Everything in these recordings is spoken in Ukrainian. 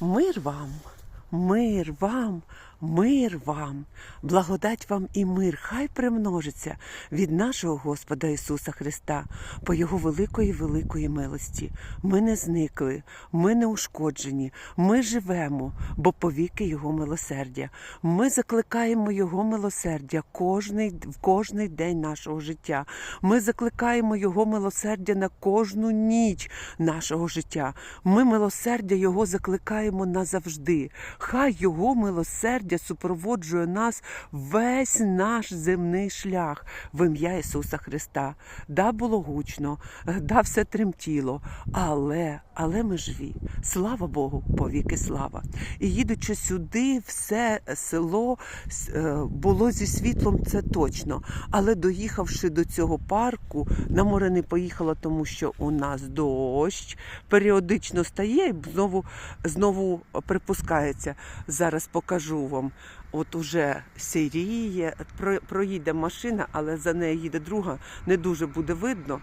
Мир вам, мир вам, мир вам, благодать вам і мир, хай примножиться від нашого Господа Ісуса Христа по Його великої великої милості. Ми не зникли, ми не ушкоджені, ми живемо, бо повіки Його милосердя. Ми закликаємо Його милосердя кожний, в кожний день нашого життя. Ми закликаємо Його милосердя на кожну ніч нашого життя. Ми милосердя Його закликаємо назавжди. Хай Його милосердя супроводжує нас весь наш земний шлях в ім'я Ісуса Христа. Да, було гучно, да, все тремтіло, але, але ми живі. Слава Богу, повіки слава. І їдучи сюди, все село е, було зі світлом, це точно. Але доїхавши до цього парку, на море не поїхала, тому що у нас дощ періодично стає і знову, знову припускається. Зараз покажу вам. От уже сіріє, про- проїде машина, але за нею їде друга, не дуже буде видно.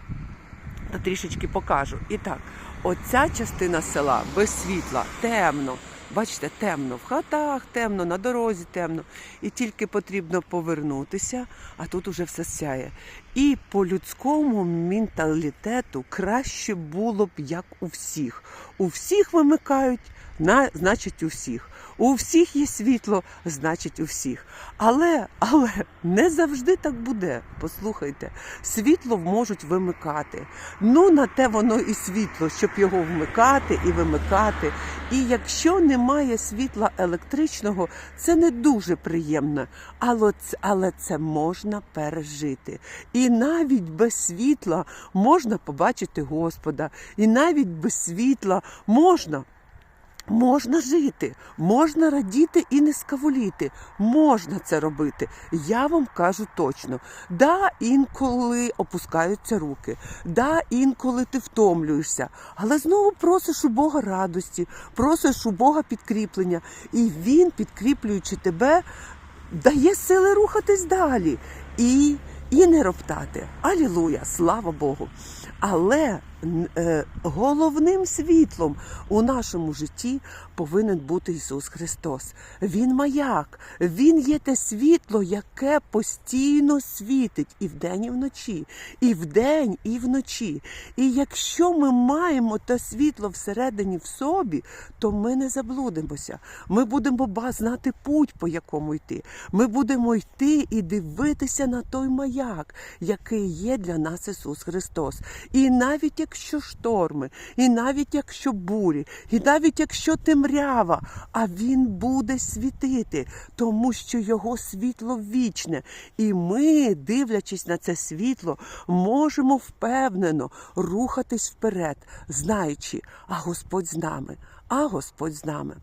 Та трішечки покажу. І так, оця частина села без світла, темно. Бачите, темно в хатах, темно, на дорозі темно. І тільки потрібно повернутися, а тут уже все сяє. І по людському менталітету краще було б як у всіх. У всіх вимикають, на, значить у всіх. У всіх є світло, значить у всіх. Але, але не завжди так буде. Послухайте, світло можуть вимикати. Ну, на те воно і світло, щоб його вмикати і вимикати. І якщо немає світла електричного, це не дуже приємно, але але це можна пережити. І навіть без світла можна побачити Господа, і навіть без світла можна. Можна жити, можна радіти і не скавуліти. Можна це робити. Я вам кажу точно. Да, інколи опускаються руки, да, інколи ти втомлюєшся, але знову просиш у Бога радості, просиш у Бога підкріплення, і Він, підкріплюючи тебе, дає сили рухатись далі і, і не роптати. Алілуя, слава Богу. Але головним світлом у нашому житті повинен бути Ісус Христос. Він маяк, Він є те світло, яке постійно світить і вдень, і вночі, і вдень, і вночі. І якщо ми маємо те світло всередині в собі, то ми не заблудимося. Ми будемо знати путь, по якому йти. Ми будемо йти і дивитися на той маяк, який є для нас Ісус Христос. І навіть якщо шторми, і навіть якщо бурі, і навіть якщо темрява, а Він буде світити, тому що Його світло вічне. І ми, дивлячись на це світло, можемо впевнено рухатись вперед, знаючи, а Господь з нами, а Господь з нами.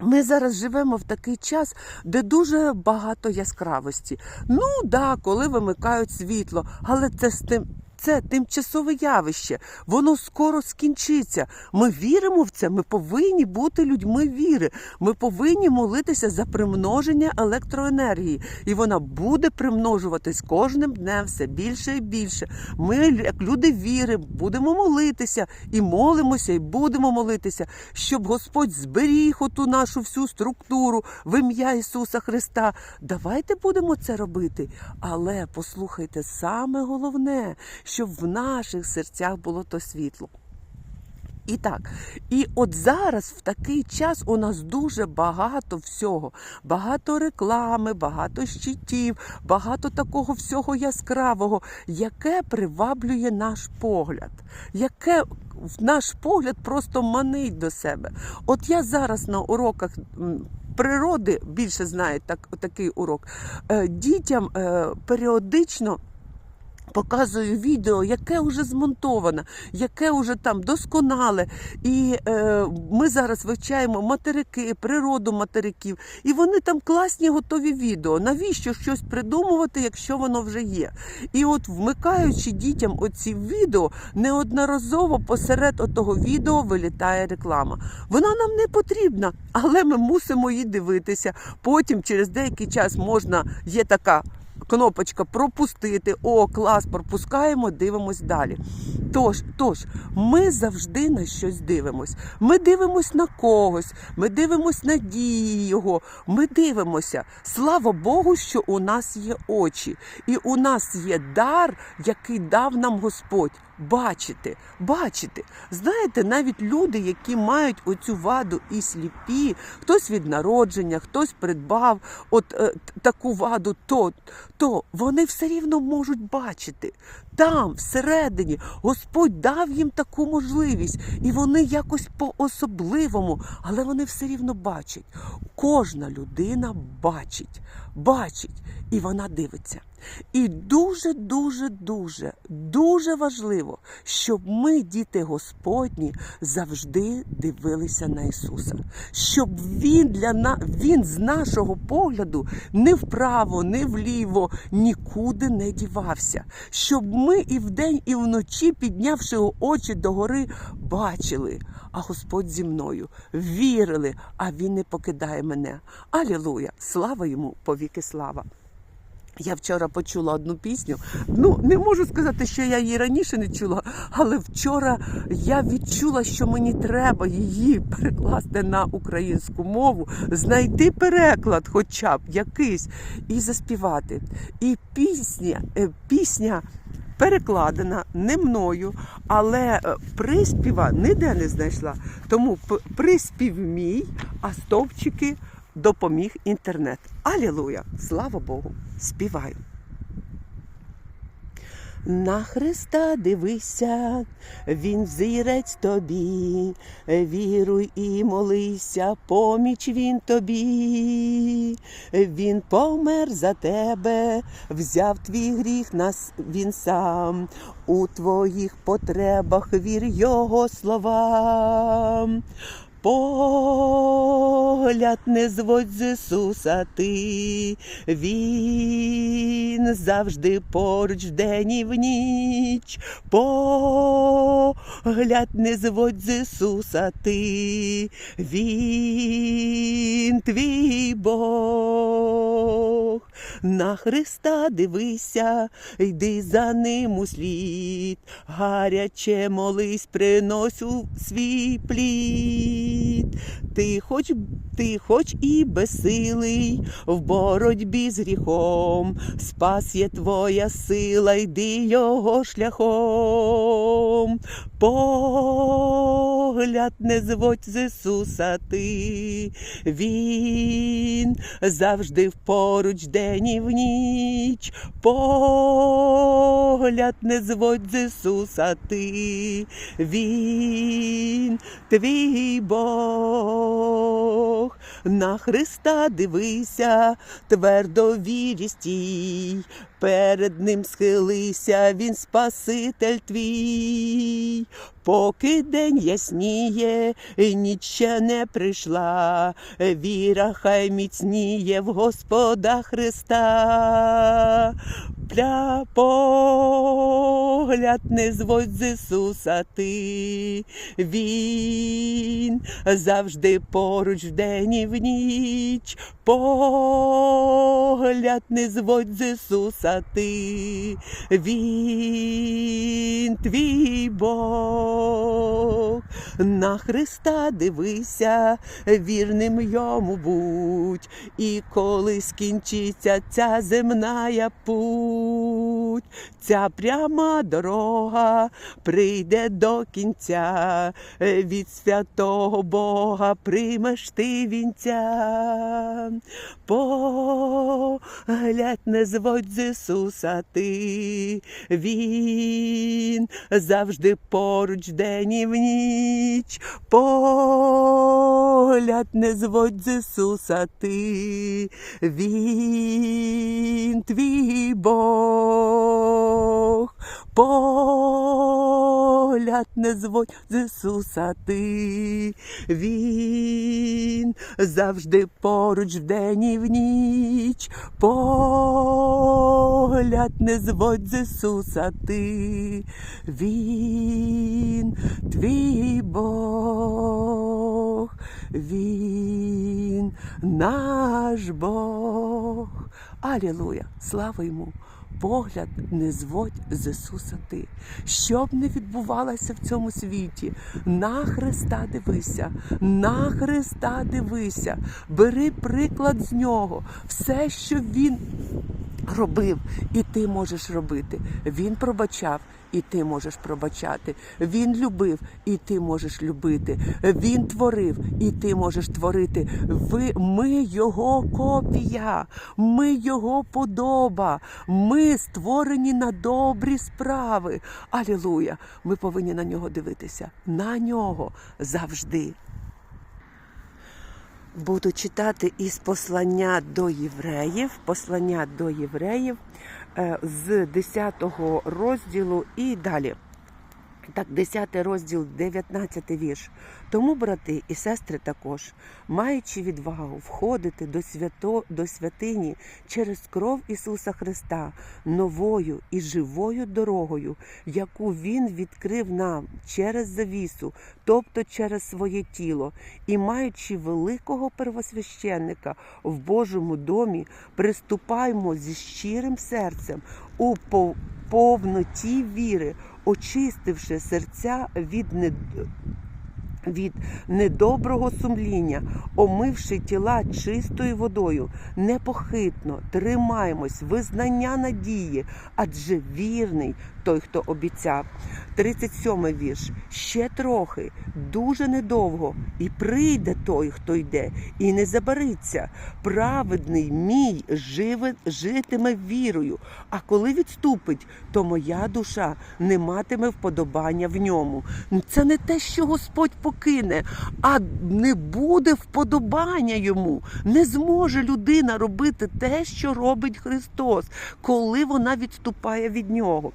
Ми зараз живемо в такий час, де дуже багато яскравості. Ну да, коли вимикають світло, але це з тим. Це тимчасове явище, воно скоро скінчиться. Ми віримо в це. Ми повинні бути людьми віри. Ми повинні молитися за примноження електроенергії, і вона буде примножуватись кожним днем все більше і більше. Ми, як люди віри, будемо молитися і молимося, і будемо молитися, щоб Господь зберіг оту нашу всю структуру в ім'я Ісуса Христа. Давайте будемо це робити. Але послухайте, саме головне, щоб в наших серцях було то світло. І так, і от зараз в такий час у нас дуже багато всього, багато реклами, багато щитів, багато такого всього яскравого, яке приваблює наш погляд, яке наш погляд просто манить до себе. От я зараз на уроках. Природи більше знають так, такий урок. Е, Дітям е, періодично Показую відео, яке вже змонтоване, яке вже там досконале. І е, ми зараз вивчаємо материки, природу материків. І вони там класні готові відео. Навіщо щось придумувати, якщо воно вже є? І от вмикаючи дітям оці відео, неодноразово посеред отого відео вилітає реклама. Вона нам не потрібна, але ми мусимо її дивитися. Потім через деякий час можна є така кнопочка пропустити. О, клас, пропускаємо, дивимось далі. Тож, тож, ми завжди на щось дивимось. Ми дивимось на когось, ми дивимось на дії його. Ми дивимося. Слава Богу, що у нас є очі, і у нас є дар, який дав нам Господь. Бачити, бачити. Знаєте, навіть люди, які мають оцю ваду і сліпі, хтось від народження, хтось придбав от е, таку ваду, то, то вони все рівно можуть бачити. Там, всередині, Господь дав їм таку можливість, і вони якось по-особливому, але вони все рівно бачать. Кожна людина бачить, бачить, і вона дивиться. І дуже, дуже, дуже, дуже важливо, щоб ми, діти Господні, завжди дивилися на Ісуса, щоб Він для на... Він з нашого погляду не вправо, не вліво, нікуди не дівався. Щоб ми і вдень, і вночі, піднявши очі догори, бачили, а Господь зі мною вірили, а Він не покидає мене. Алілуя! Слава йому, повіки слава! Я вчора почула одну пісню. Ну, не можу сказати, що я її раніше не чула, але вчора я відчула, що мені треба її перекласти на українську мову, знайти переклад, хоча б якийсь, і заспівати. І пісня, е, пісня перекладена не мною, але е, приспіва ніде не знайшла. Тому приспів мій, а стовпчики допоміг інтернет. Алілуя! Слава Богу! Співаю. На Христа дивися, Він взірець тобі, віруй і молися, поміч він тобі, Він помер за тебе, взяв твій гріх нас він сам, у твоїх потребах вір Його словам. Погляд не зводь з Ісуса ти, Він завжди поруч вдень і в ніч. Погляд не зводь з Ісуса ти, Він твій Бог. На Христа дивися, йди за ним у слід, гаряче молись, принось у свій плід. Ти хоч, ти хоч і безсилий в боротьбі з гріхом, спас є твоя сила, йди його шляхом. Погляд не зводь з Ісуса ти, Він завжди поруч день і в ніч. Погляд не зводь з Ісуса ти, Він твій Бог. На Христа дивися, твердо вірі стій, перед ним схилися, він Спаситель твій. Поки день ясніє, ніч ще не прийшла, віра хай міцніє в Господа Христа. Пля погляд не зводь з Ісуса ти, Він завжди поруч вдень і в ніч. Погляд не зводь з Ісуса ти, Він твій Бог. На Христа дивися, вірним йому будь, і коли скінчиться ця земная путь, ця пряма дорога прийде до кінця, від святого Бога приймеш ти вінця. Поглядь не зводь з Ісуса ти, Він завжди поруч день і в ніч. Погляд не зводь з Ісуса ти, Він твій Бог. Погляд не зводь з Ісуса ти, Він завжди поруч вдень і в ніч. Погляд не зводь з Ісуса ти, Він твій Бог, Він наш Бог. Алілуя! Слава йому! Погляд не зводь з Ісуса ти. Що б не відбувалося в цьому світі, на Христа дивися, на Христа дивися, бери приклад з нього. Все, що Він робив, і ти можеш робити. Він пробачав, і ти можеш пробачати. Він любив, і ти можеш любити. Він творив, і ти можеш творити. Ви, ми його копія, ми його подоба. Ми створені на добрі справи. Алілуя! Ми повинні на нього дивитися. На нього завжди. Буду читати із послання до євреїв, послання до євреїв е, з 10 розділу і далі. Так, 10 розділ, 19 вірш. Тому, брати і сестри, також, маючи відвагу входити до, свято, до святині через кров Ісуса Христа, новою і живою дорогою, яку Він відкрив нам через завісу, тобто через своє тіло, і маючи великого первосвященника в Божому домі, приступаймо зі щирим серцем у повноті віри, очистивши серця від нед... від недоброго сумління, омивши тіла чистою водою, непохитно тримаємось визнання надії, адже вірний той, хто обіцяв. 37 вірш. Ще трохи, дуже недовго, і прийде той, хто йде, і не забариться. Праведний мій живе, житиме вірою. А коли відступить, то моя душа не матиме вподобання в ньому. Це не те, що Господь покине, а не буде вподобання йому. Не зможе людина робити те, що робить Христос, коли вона відступає від нього.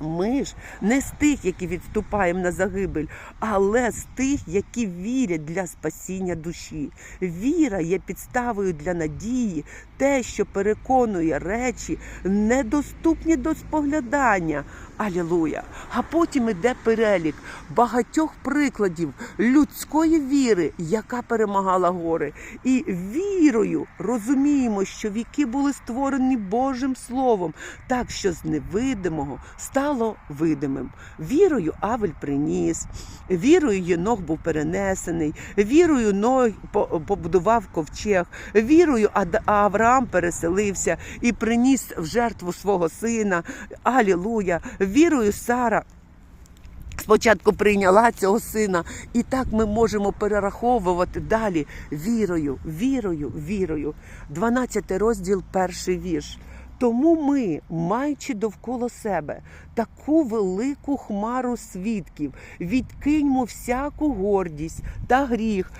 Ми ж не з тих, які відступаємо на загибель, але з тих, які вірять для спасіння душі. Віра є підставою для надії, те, що переконує речі, недоступні до споглядання. Алілуя! А потім іде перелік багатьох прикладів людської віри, яка перемагала гори. І вірою розуміємо, що віки були створені Божим Словом, так що з невидимого стало видимим. Вірою Авель приніс, вірою Єнох був перенесений, вірою Ной побудував ковчег, вірою Авраам переселився і приніс в жертву свого сина. Алілуя! Вірою Сара. Спочатку прийняла цього сина, і так ми можемо перераховувати далі вірою, вірою, вірою. 12 розділ, перший вірш. Тому ми, маючи довкола себе таку велику хмару свідків, відкиньмо всяку гордість та гріх,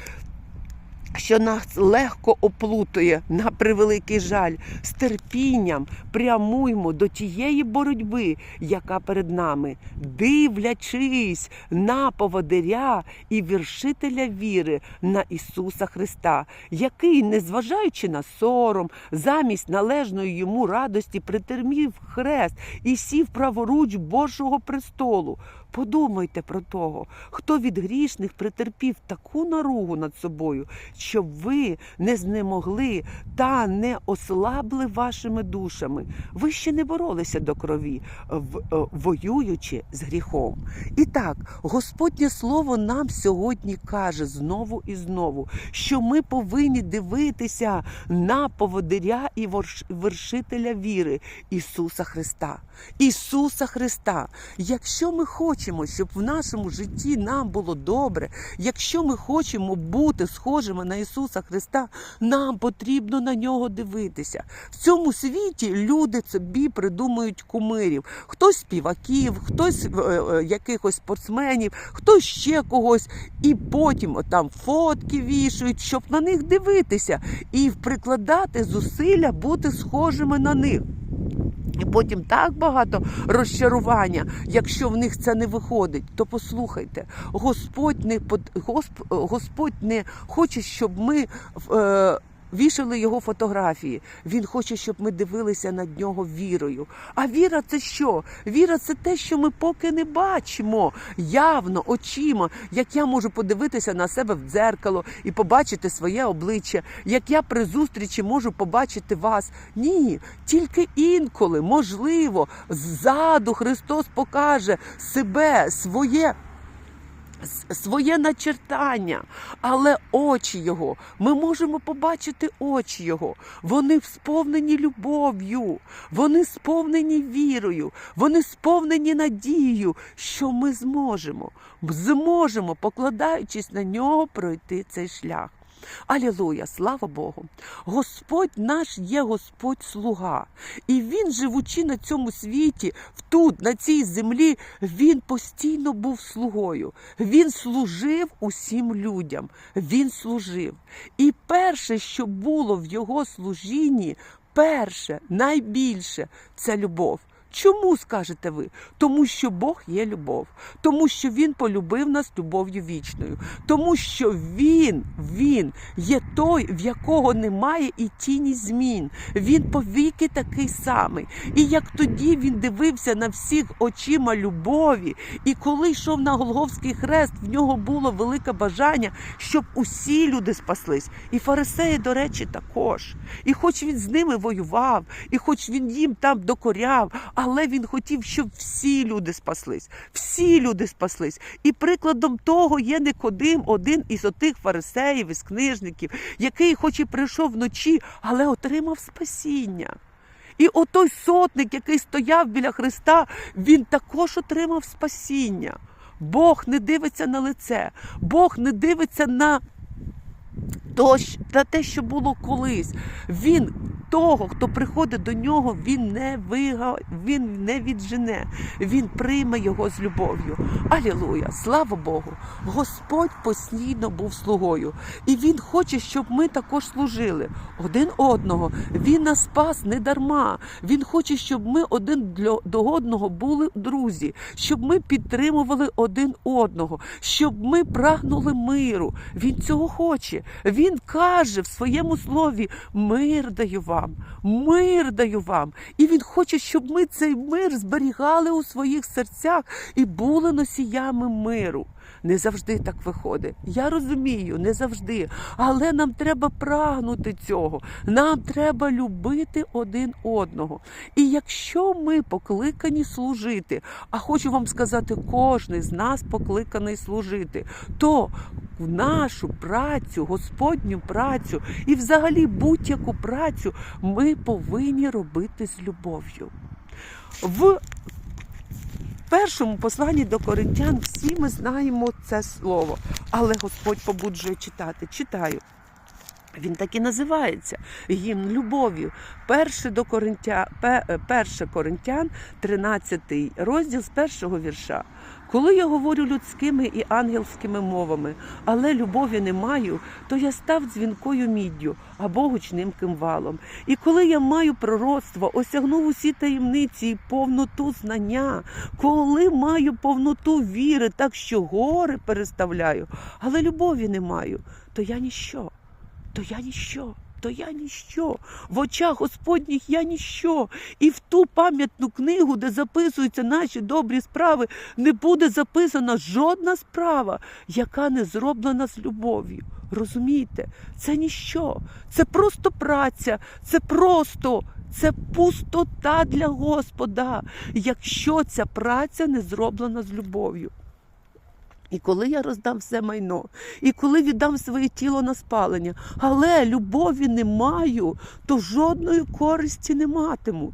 що нас легко оплутує на превеликий жаль, з терпінням прямуймо до тієї боротьби, яка перед нами, дивлячись на поводиря і віршителя віри на Ісуса Христа, який, незважаючи на сором, замість належної йому радості, притермів хрест і сів праворуч Божого престолу. Подумайте про того, хто від грішних притерпів таку наругу над собою, щоб ви не знемогли та не ослабли вашими душами. Ви ще не боролися до крові, е, воюючи з гріхом. І так, Господнє Слово нам сьогодні каже знову і знову, що ми повинні дивитися на поводиря і вершителя віри Ісуса Христа. Ісуса Христа. Якщо ми хочемо, щоб в нашому житті нам було добре, якщо ми хочемо бути схожими на Ісуса Христа, нам потрібно на нього дивитися. В цьому світі люди собі придумують кумирів. Хтось співаків, хтось е, е, якихось спортсменів, хтось ще когось. І потім там фотки вішають, щоб на них дивитися і прикладати зусилля бути схожими на них. І потім так багато розчарування, якщо в них це не виходить, то послухайте, Господь не под- Госп- Господь не хоче, щоб ми е, вішали його фотографії. Він хоче, щоб ми дивилися на нього вірою. А віра це що? Віра це те, що ми поки не бачимо явно, очима. Як я можу подивитися на себе в дзеркало і побачити своє обличчя, як я при зустрічі можу побачити вас. Ні, тільки інколи, можливо, ззаду Христос покаже себе, своє своє начертання, але очі його, ми можемо побачити очі його. Вони сповнені любов'ю, вони сповнені вірою, вони сповнені надією, що ми зможемо, зможемо, покладаючись на нього, пройти цей шлях. Алілуя, слава Богу. Господь наш є Господь слуга. І Він, живучи на цьому світі, тут, на цій землі, він постійно був слугою. Він служив усім людям. Він служив. І перше, що було в його служінні, перше, найбільше це любов. Чому скажете ви? Тому що Бог є любов, тому що Він полюбив нас любов'ю вічною, тому що Він, Він є той, в якого немає і тіні змін. Він повіки такий самий. І як тоді він дивився на всіх очима любові, і коли йшов на Голговський хрест, в нього було велике бажання, щоб усі люди спаслись. І фарисеї, до речі, також. І хоч він з ними воював, і хоч він їм там докоряв, але він хотів, щоб всі люди спаслись. Всі люди спаслись. І прикладом того є Никодим, один із отих фарисеїв, із книжників, який, хоч і прийшов вночі, але отримав спасіння. І отой сотник, який стояв біля Христа, він також отримав спасіння. Бог не дивиться на лице, Бог не дивиться на то, на те, що було колись. Він того, хто приходить до нього, він не вига, він не віджене, він прийме його з любов'ю. Алілуя! Слава Богу! Господь постійно був слугою, і Він хоче, щоб ми також служили один одного. Він нас спас не дарма. Він хоче, щоб ми один до одного були друзі, щоб ми підтримували один одного, щоб ми прагнули миру. Він цього хоче. Він каже в своєму слові: мир даю вам, мир даю вам. І він хоче, щоб ми цей мир зберігали у своїх серцях і були носіями миру. Не завжди так виходить. Я розумію, не завжди. Але нам треба прагнути цього. Нам треба любити один одного. І якщо ми покликані служити, а хочу вам сказати, кожен з нас покликаний служити, то в нашу працю, Господню працю і взагалі будь-яку працю ми повинні робити з любов'ю. В першому посланні до коринтян всі ми знаємо це слово, але Господь побуджує читати. Читаю. Він так і називається гімн любов'ю. Перше до Коринтя, перше Коринтян, 13 розділ з першого вірша. Коли я говорю людськими і ангельськими мовами, але любові не маю, то я став дзвінкою міддю або гучним кимвалом. І коли я маю пророцтво, осягнув усі таємниці і повноту знання, коли маю повноту віри, так що гори переставляю, але любові не маю, то я ніщо то я ніщо, то я ніщо. В очах Господніх я ніщо. І в ту пам'ятну книгу, де записуються наші добрі справи, не буде записана жодна справа, яка не зроблена з любов'ю. Розумієте? Це ніщо. Це просто праця, це просто. Це пустота для Господа, якщо ця праця не зроблена з любов'ю. І коли я роздам все майно, і коли віддам своє тіло на спалення, але любові не маю, то жодної користі не матиму.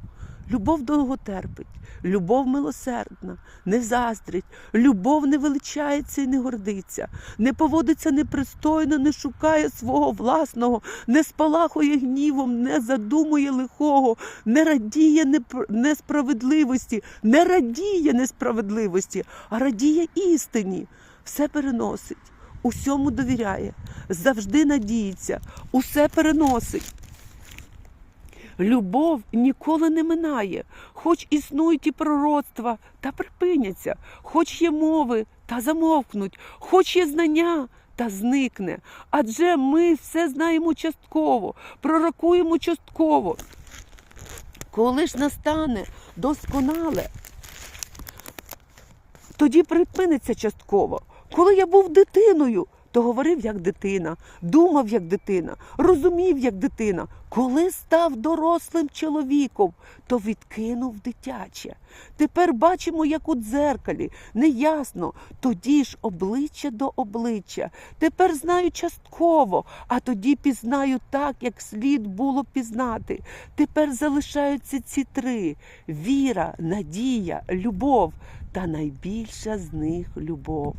Любов довго терпить, любов милосердна, не заздрить, любов не величається і не гордиться, не поводиться непристойно, не шукає свого власного, не спалахує гнівом, не задумує лихого, не радіє несправедливості, не радіє несправедливості, а радіє істині все переносить, усьому довіряє, завжди надіється, усе переносить. Любов ніколи не минає, хоч існують і пророцтва, та припиняться, хоч є мови, та замовкнуть, хоч є знання, та зникне. Адже ми все знаємо частково, пророкуємо частково. Коли ж настане досконале, тоді припиниться частково. Коли я був дитиною, то говорив як дитина, думав як дитина, розумів як дитина. Коли став дорослим чоловіком, то відкинув дитяче. Тепер бачимо, як у дзеркалі, неясно, тоді ж обличчя до обличчя. Тепер знаю частково, а тоді пізнаю так, як слід було пізнати. Тепер залишаються ці три: віра, надія, любов, та найбільша з них любов,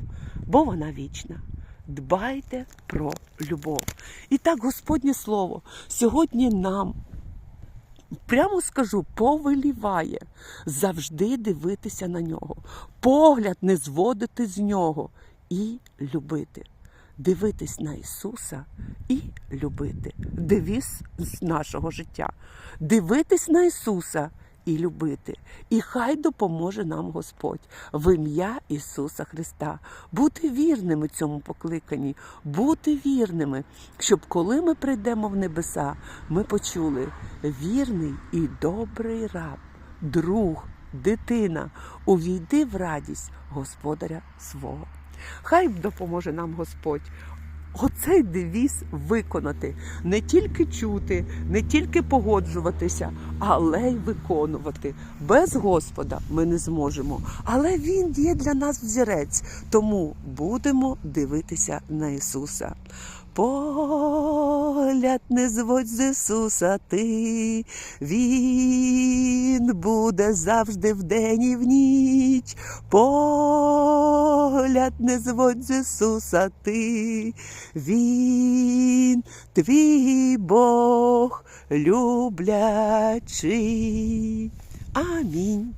бо вона вічна. Дбайте про любов. І так, Господнє Слово сьогодні нам, прямо скажу, повеліває завжди дивитися на нього, погляд не зводити з нього і любити. Дивитись на Ісуса і любити. Девіз нашого життя. Дивитись на Ісуса і любити. І хай допоможе нам Господь в ім'я Ісуса Христа. Бути вірними цьому покликанні, бути вірними, щоб коли ми прийдемо в небеса, ми почули вірний і добрий раб, друг, дитина, увійди в радість Господаря свого. Хай допоможе нам Господь. Оцей девіз виконати, не тільки чути, не тільки погоджуватися, але й виконувати. Без Господа ми не зможемо. Але Він є для нас взірець, тому будемо дивитися на Ісуса. Погляд не зводь з Ісуса ти, Він буде завжди вдень і в ніч. Погляд не зводь з Ісуса ти, Він твій Бог люблячий. Амінь.